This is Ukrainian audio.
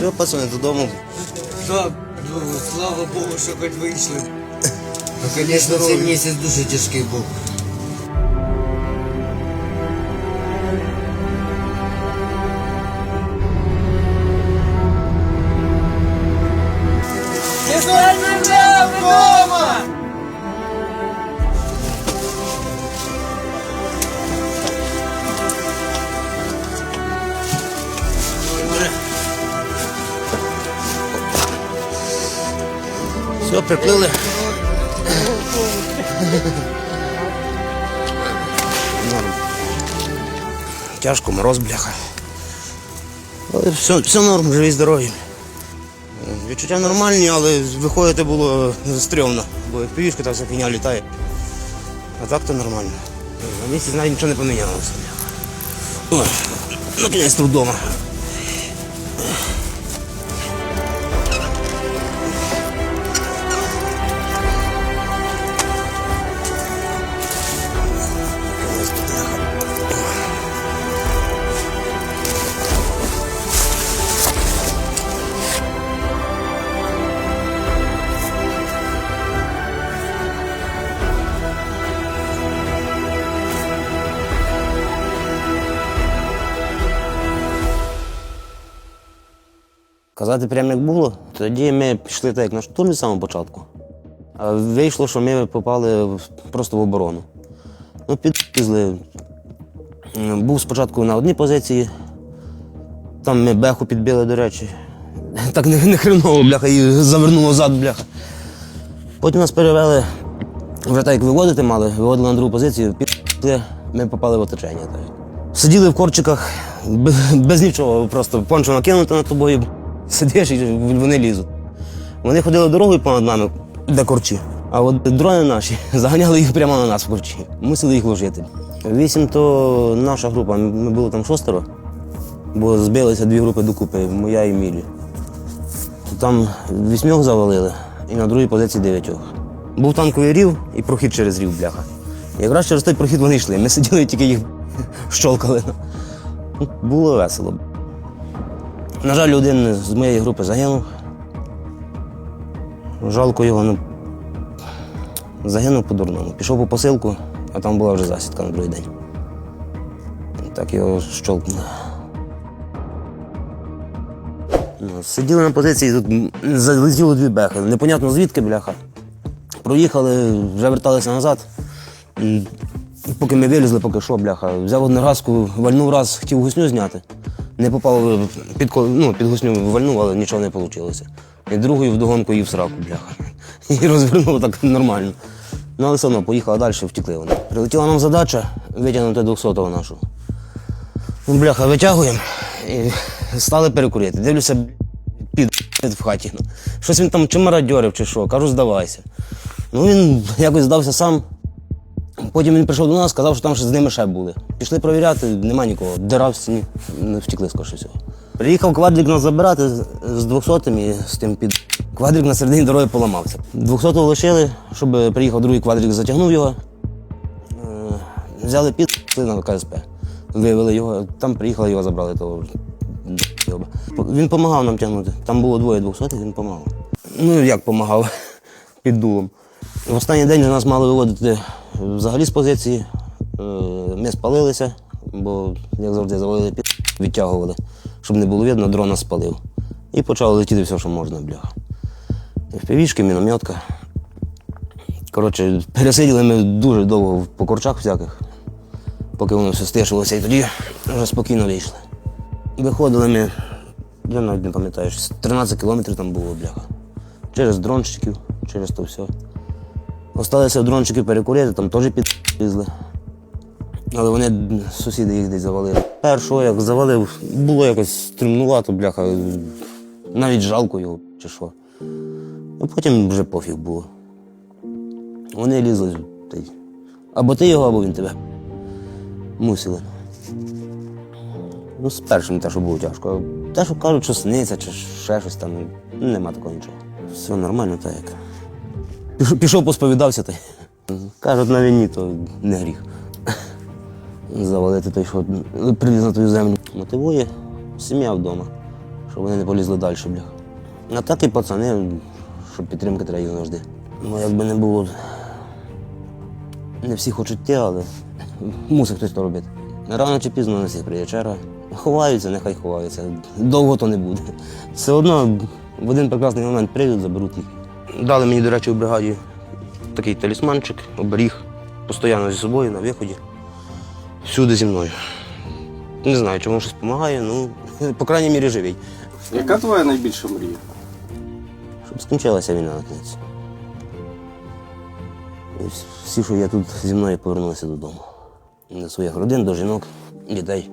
Все, пацани, додому. Так, ну, слава Богу, що хоч вийшли. Ну, звісно, цей місяць дуже тяжкий був. Все, приплили. Норм. Тяжко, мороз, бляха. Але все, все норм, живі здорові. Відчуття нормальні, але виходити було стрьомно, бо півішка та вся фігня літає. А так то нормально. На місці навіть нічого не помінялося. бляха. Ой, наконець-то вдома. Казати прямо як було, тоді ми пішли так як на штурм з самого початку. А вийшло, що ми попали просто в оборону. Ну, підпізли. Був спочатку на одній позиції, там ми беху підбили, до речі. Так не, не хреново, бляха, і завернуло зад, бляха. Потім нас перевели, вже так як виводити мали, виводили на другу позицію, підпізли, ми попали в оточення. Сиділи в корчиках без, без нічого, просто пончо накинути над тобою, сидиш і вони лізуть. Вони ходили дорогою понад нами, де корчі. А от дрони наші заганяли їх прямо на нас в корчі. Мусили їх ложити. Вісім то наша група, ми було там шостеро, бо збилися дві групи докупи, моя і Мілі. Там вісьмьох завалили і на другій позиції дев'ятьох. Був танковий рів і прохід через рів, бляха. Якраз через той прохід вони йшли. Ми сиділи, тільки їх щолкали. Було весело. На жаль, один з моєї групи загинув. Жалко його, ну. Загинув по-дурному. Пішов по посилку, а там була вже засідка на другий день. Так його щолкнули. Ну, Сиділи на позиції, тут залетіло дві бехи. Непонятно звідки, бляха. Проїхали, вже верталися назад. Поки ми вилізли, поки що, бляха, взяв одну разку, вальнув раз, хотів гусню зняти. Не попав під, ну, під гусню вальнув, але нічого не вийшло. І другою вдогонку їв сраку, бляха. І розвернув так нормально. Ну, але все одно поїхала далі, втекли вони. Прилетіла нам задача витягнути 200-го нашого. Ну, бляха, витягуємо і стали перекурити. Дивлюся, під в хаті. Ну, Щось він там чи мародьорив, чи що, кажу, здавайся. Ну він якось здався сам. Потім він прийшов до нас, сказав, що там ще з ними ще були. Пішли провіряти, нема нікого. Дира в стіні, не втекли скоріше всього. Приїхав квадрик нас забирати з- з 200-м і з тим під. Квадрик на середині дороги поламався. 200-го лишили, щоб приїхав другий квадрик, затягнув його. Е, Взяли під пішли на КСП. Вивели його, там приїхали, його забрали того. Він допомагав нам тягнути. Там було двоє двохсотих, він допомагав. Ну як допомагав? Під дулом. В останній день нас мали виводити взагалі з позиції. Е, Ми спалилися, бо, як завжди, завалили під, відтягували, щоб не було видно, дрон нас спалив. І почало летіти все, що можна, бляха. Впівішки, мінометка. Коротше, пересиділи ми дуже довго по корчах всяких, поки воно все стишилося, і тоді вже спокійно вийшли. Виходили ми, я навіть не пам'ятаю, щось 13 кілометрів там було, бляха. Через дронщиків, через то все. Осталися дрончики перекурити, там теж підлізли. Але вони, сусіди їх десь завалили. Першого, як завалив, було якось стримнувато, бляха. Навіть жалко його чи що. А потім вже пофіг було. Вони лізли. Або ти його, або він тебе. Мусили. Ну, з першим те, що було тяжко. Те, що кажуть, що сниться, чи ще щось там, нема такого нічого. Все нормально, так як. Пішов, посповідався та. Кажуть, на війні то не гріх. Завалити той, що привіз на твою землю. Мотивує сім'я вдома. щоб вони не полізли далі, бляха. А так і пацани, щоб підтримки треба завжди. Ну, якби не було. Не всі хочуть йти, але мусить хтось то робити. Рано чи пізно на всіх прийде черга. Ховаються, нехай ховаються. Довго то не буде. Все одно в один прекрасний момент прийдуть, заберуть їх. Дали мені, до речі, у бригаді такий талісманчик, оберіг, постійно зі собою на виході. Всюди зі мною. Не знаю, чому щось допомагає, ну, по крайній мірі живий. Яка твоя найбільша мрія? Щоб скінчилася війна на кінець. І всі, що є тут зі мною, повернулися додому. До своїх родин, до жінок, дітей.